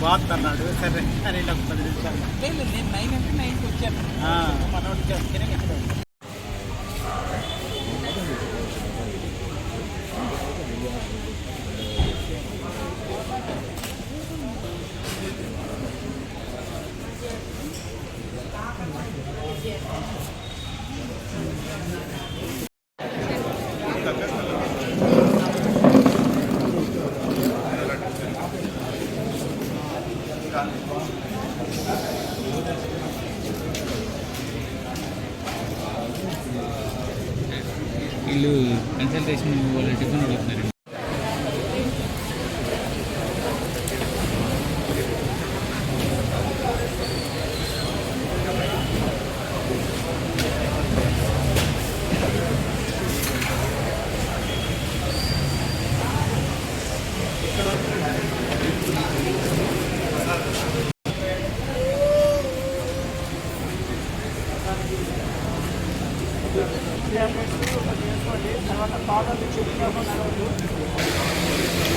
Bath అన్నాడు సరే అని నాకు పది నిమిషాలు లేదు నేను నైన్ అంటే నైన్కి వచ్చాను ఆ. మనోడికి వస్తేనే వచ్చాను వీళ్ళు కన్సల్టేషన్ వాళ్ళు టిఫిన్ అడుగుతున్నారు.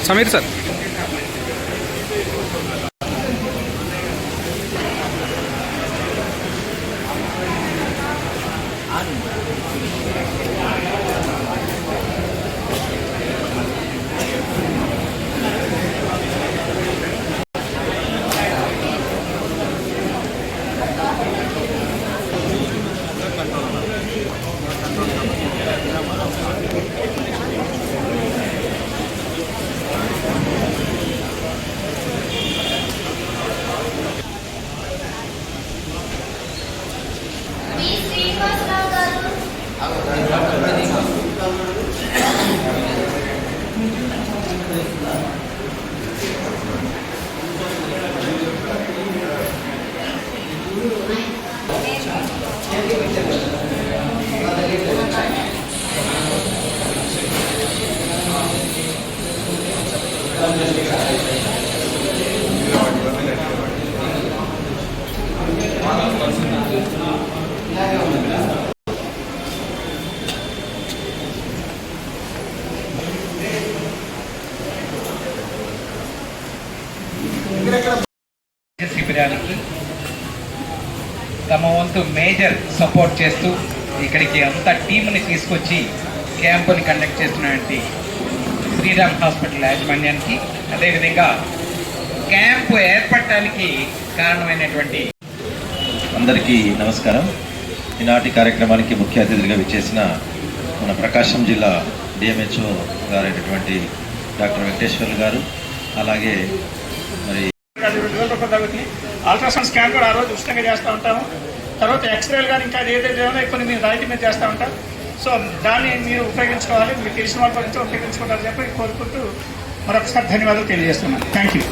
సమీర్ సార్. శ్రీనివాసరావు గారు. శిబిరానికి తమ వంతు మేజర్ సపోర్ట్ చేస్తూ ఇక్కడికి అంత టీంని తీసుకొచ్చి క్యాంపుని కండక్ట్ చేస్తున్నటువంటి శ్రీరామ్ హాస్పిటల్ యాజమాన్యానికి అదేవిధంగా క్యాంపు ఏర్పడటానికి కారణమైనటువంటి అందరికీ నమస్కారం. ఈనాటి కార్యక్రమానికి ముఖ్య అతిథిగా విచ్చేసిన మన ప్రకాశం జిల్లా డిఎంహెచ్ఓ గారైనటువంటి డాక్టర్ వెంకటేశ్వర్లు గారు అలాగే మరి రెండు అల్ట్రాసౌండ్ స్కాన్ కూడా ఆ రోజు ఉచితంగా చేస్తూ ఉంటాము. తర్వాత ఎక్స్రేలు కానీ ఇంకా ఏదైతే ఉన్నాయో కొన్ని మీరు రాయితీ మీద చేస్తూ ఉంటాం. సో దాన్ని మీరు ఉపయోగించుకోవాలి మీకు తెలిసిన వాళ్ళ గురించి ఉపయోగించుకోవాలని చెప్పి కోరుకుంటూ మరొకసారి ధన్యవాదాలు తెలియజేస్తున్నాను. Thank you